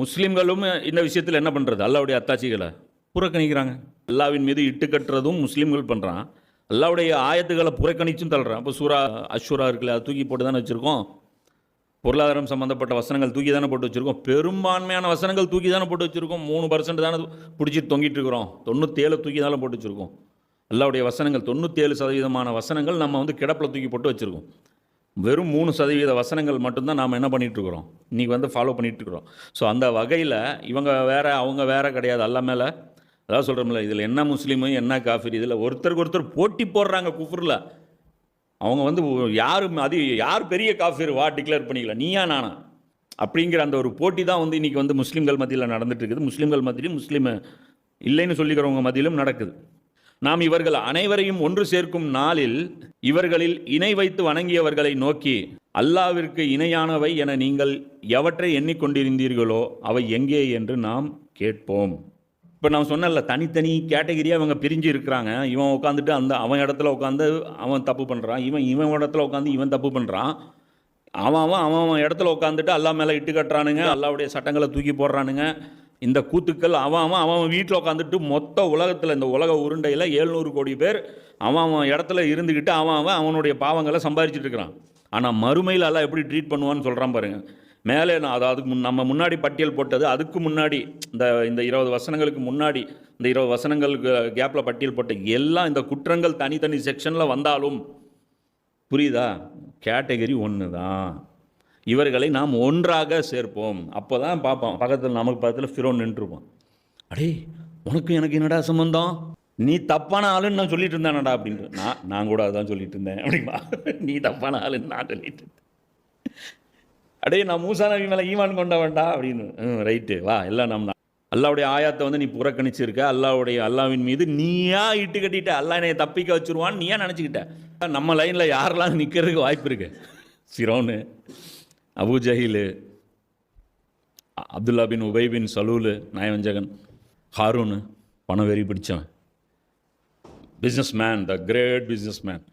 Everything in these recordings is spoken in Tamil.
முஸ்லீம்களும் இந்த விஷயத்தில் என்ன பண்ணுறது அல்லாவுடைய அத்தாட்சிகளை புறக்கணிக்கிறாங்க. அல்லாவின் மீது இட்டு கட்டுறதும் முஸ்லீம்கள் பண்ணுறான் அல்லாவுடைய ஆயத்துக்களை புறக்கணிச்சும் தள்ளுறான். அப்போ சூரா அஷூரா இருக்குல்ல அதை தூக்கி போட்டு தானே வச்சுருக்கோம்? பொருளாதாரம் சம்மந்தப்பட்ட வசனங்கள் தூக்கி தானே போட்டு வச்சுருக்கோம். பெரும்பான்மையான வசனங்கள் தூக்கி தானே போட்டு வச்சுருக்கோம். மூணு பர்சன்ட் தானே பிடிச்சி தொங்கிட்டு இருக்கிறோம். தொண்ணூற்றேழு தூக்கி தானே போட்டு வச்சுருக்கோம். அல்லாவுடைய வசனங்கள் தொண்ணூற்றேழு சதவீதமான வசனங்கள் நம்ம வந்து கிடப்பில் தூக்கி போட்டு வச்சுருக்கோம். வெறும் மூணு சதவீத வசனங்கள் மட்டும்தான் நாம் என்ன பண்ணிகிட்ருக்குறோம் இன்றைக்கி வந்து ஃபாலோ பண்ணிகிட்ருக்குறோம் ஸோ அந்த வகையில் இவங்க வேறு அவங்க வேறு கிடையாது. அல்ல மேலே அதான் சொல்கிறோம்ல இதில் என்ன முஸ்லீமு என்ன காஃபிர் இதில் ஒருத்தருக்கு ஒருத்தர் போட்டி போடுறாங்க குஃபுரில். அவங்க வந்து யார் அது யார் பெரிய காஃபிர்? வா டிக்ளேர் பண்ணிக்கல. நீயா நானா? அப்படிங்கிற அந்த ஒரு போட்டி தான் வந்து இன்றைக்கி வந்து முஸ்லீம்கள் மத்தியில் நடந்துட்டு இருக்குது முஸ்லீம்கள் மத்தியிலும் முஸ்லீம் இல்லைன்னு சொல்லிக்கிறவங்க மத்தியிலும் நடக்குது. நாம் இவர்கள் அனைவரையும் ஒன்று சேர்க்கும் நாளில் இவர்களில் இணை வைத்து வணங்கியவர்களை நோக்கி அல்லாவிற்கு இணையானவை என நீங்கள் எவற்றை எண்ணிக்கொண்டிருந்தீர்களோ அவை எங்கே? என்று நாம் கேட்போம். இப்போ நான் சொன்னேன்ல தனித்தனி கேட்டகிரியாக அவங்க பிரிஞ்சு இருக்கிறாங்க. இவன் உட்காந்துட்டு அந்த அவன் இடத்துல உட்காந்து அவன் தப்பு பண்ணுறான் இவன் இவன் இடத்துல உட்காந்து இவன் தப்பு பண்ணுறான் அவன் அவன் அவன் அவன் இடத்துல உட்காந்துட்டு அல்லா மேலே இட்டு கட்டுறானுங்க. அல்லாவுடைய சட்டங்களை தூக்கி போடுறானுங்க. இந்த கூத்துக்கள் அவன் அவன் அவன் அவன் வீட்டில் உட்காந்துட்டு மொத்த உலகத்தில் இந்த உலக உருண்டையில் ஏழ்நூறு கோடி பேர் அவன் அவன் இடத்துல இருந்துக்கிட்டு அவன் அவன் அவனுடைய பாவங்களை சம்பாதிச்சுட்டு இருக்கிறான். ஆனால் மறுமையில் எல்லாம் எப்படி ட்ரீட் பண்ணுவான்னு சொல்கிறான் பாருங்கள் மேலே நான் அதாவது முன் நம்ம முன்னாடி பட்டியல் போட்டது அதுக்கு முன்னாடி இந்த இந்த இருபது வசனங்களுக்கு முன்னாடி இந்த இருபது வசனங்களுக்கு கேப்பில் பட்டியல் போட்ட எல்லாம் இந்த குற்றங்கள் தனித்தனி செக்ஷனில் வந்தாலும் புரியுதா? கேட்டகரி ஒன்று தான் இவர்களை நாம் ஒன்றாக சேர்ப்போம். அப்போ தான் பார்ப்போம் பக்கத்தில் நமக்கு பக்கத்தில் ஃபிரோன் நின்றுருப்போம் அடே உனக்கு எனக்கு என்னடா சம்பந்தம்? நீ தப்பான ஆளுன்னு நான் சொல்லிட்டு இருந்தேனடா அப்படின்ட்டு. நான் நான் கூட அதான் சொல்லிட்டு இருந்தேன் அப்படிமா நீ தப்பான ஆளுன்னு நான் சொல்லிட்டு இருந்தேன். அடே நான் மூசா நபி மேலே ஈமான் கொண்ட வேண்டா அப்படின்னு. ம் ரைட்டு. வா எல்லாம் நம்ம அல்லாவுடைய ஆயாத்தை வந்து நீ புறக்கணிச்சிருக்க. அல்லாவுடைய அல்லாவின் மீது நீயா இட்டு கட்டிட்ட. அல்லா என்னை தப்பிக்க வச்சிருவான்னு நீயா நினச்சிக்கிட்ட. நம்ம லைனில் யாரெல்லாம் நிற்கிறதுக்கு வாய்ப்பு இருக்கு? சிரோனு அபு ஜஹீலு அப்துல்லா பின் உபை பின் சலூலு நயவஞ்சகன் ஹாரூனு பணம் வெறி பிடிச்சவன். Businessman the great businessman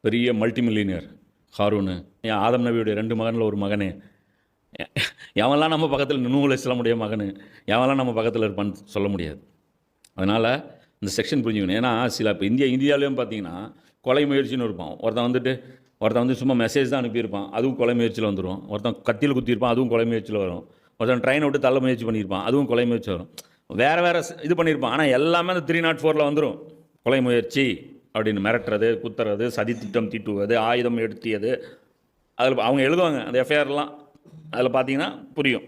பெரிய மல்டி மில்லினியர் ஹாரூனு. என் ஆதம் நபியுடைய ரெண்டு மகனில் ஒரு மகனே. எவன்லாம் நம்ம பக்கத்தில் நூலை இஸ்லாமுடைய மகனு? எவன்லாம் நம்ம பக்கத்தில் இருப்பான்னு சொல்ல முடியாது. அதனால் இந்த செக்ஷன் புரிஞ்சுக்கணும். ஏன்னா சில இப்போ இந்தியா இந்தியாவிலையும் பார்த்தீங்கன்னா கொலை முயற்சின்னு இருப்பான் ஒருத்தன் வந்துட்டு ஒருத்தன் வந்து சும்மா மெசேஜ் தான் அனுப்பியிருப்பான். அதுவும் கொலை முயற்சியில் வந்துடும் ஒருத்தன் கத்தியில் குத்தியிருப்பான் அதுவும் கொலை முயற்சியில் வரும். ஒருத்தன் ட்ரெயினை விட்டு தள்ள முயற்சி பண்ணியிருப்பான் அதுவும் கொலை முயற்சி வரும். வேறு வேறு இது பண்ணியிருப்பான். ஆனால் எல்லாமே அந்த த்ரீ நாட் ஃபோரில் வந்துடும் கொலை முயற்சி அப்படின்னு மிரட்டுறது குத்துறது சதி திட்டம் தீட்டுவது ஆயுதம் எடுத்தியது. அதில் அவங்க எழுதுவாங்க அந்த எஃப்ஐஆர்லாம் அதில் பார்த்தீங்கன்னா புரியும்.